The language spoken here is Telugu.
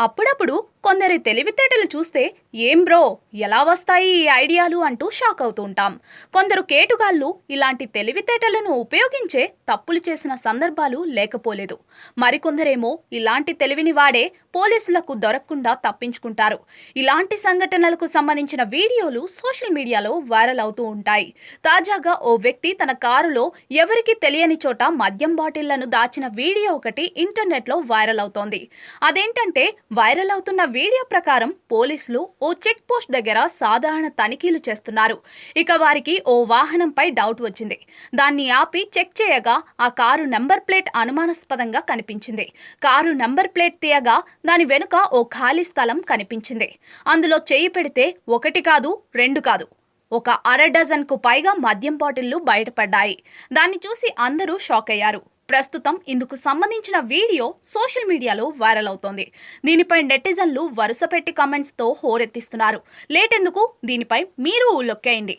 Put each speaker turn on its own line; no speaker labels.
అప్పుడప్పుడు కొందరి తెలివితేటలు చూస్తే ఏం బ్రో ఎలా వస్తాయి ఈ ఐడియాలు? అంటూ షాక్ అవుతుంటాం. కొందరు కేటుగాళ్ళు ఇలాంటి తెలివితేటలను ఉపయోగించే తప్పులు చేసిన సందర్భాలు లేకపోలేదు. మరికొందరేమో ఇలాంటి తెలివిని వాడే పోలీసులకు దొరకకుండా తప్పించుకుంటారు. ఇలాంటి సంఘటనలకు సంబంధించిన వీడియోలు సోషల్ మీడియాలో వైరల్ అవుతూ ఉంటాయి. తాజాగా ఓ వ్యక్తి తన కారులో ఎవరికి తెలియని చోట మద్యం బాటిళ్ళను దాచిన వీడియో ఒకటి ఇంటర్నెట్లో వైరల్ అవుతోంది. అదేంటంటే వైరల్ అవుతున్న వీడియో ప్రకారం పోలీసులు ఓ చెక్ పోస్ట్ దగ్గర సాధారణ తనిఖీలు చేస్తున్నారు. ఇక వారికి ఓ వాహనంపై డౌట్ వచ్చింది. దాన్ని ఆపి చెక్ చేయగా ఆ కారు నంబర్ ప్లేట్ అనుమానాస్పదంగా కనిపించింది. కారు నంబర్ ప్లేట్ తీయగా దాని వెనుక ఓ ఖాళీ స్థలం కనిపించింది. అందులో చేయి పెడితే ఒకటి కాదు రెండు కాదు. ఒక అర డజన్కు పైగా మద్యం బాటిళ్ళు బయటపడ్డాయి. దాన్ని చూసి అందరూ షాక్ అయ్యారు ప్రస్తుతం ఇందుకు సంబంధించిన వీడియో సోషల్ మీడియాలో వైరల్ అవుతోంది. దీనిపై నెటిజన్లు వరుసపెట్టి కామెంట్స్తో హోరెత్తిస్తున్నారు. లేటెందుకు? దీనిపై మీరు లొక్కేయండి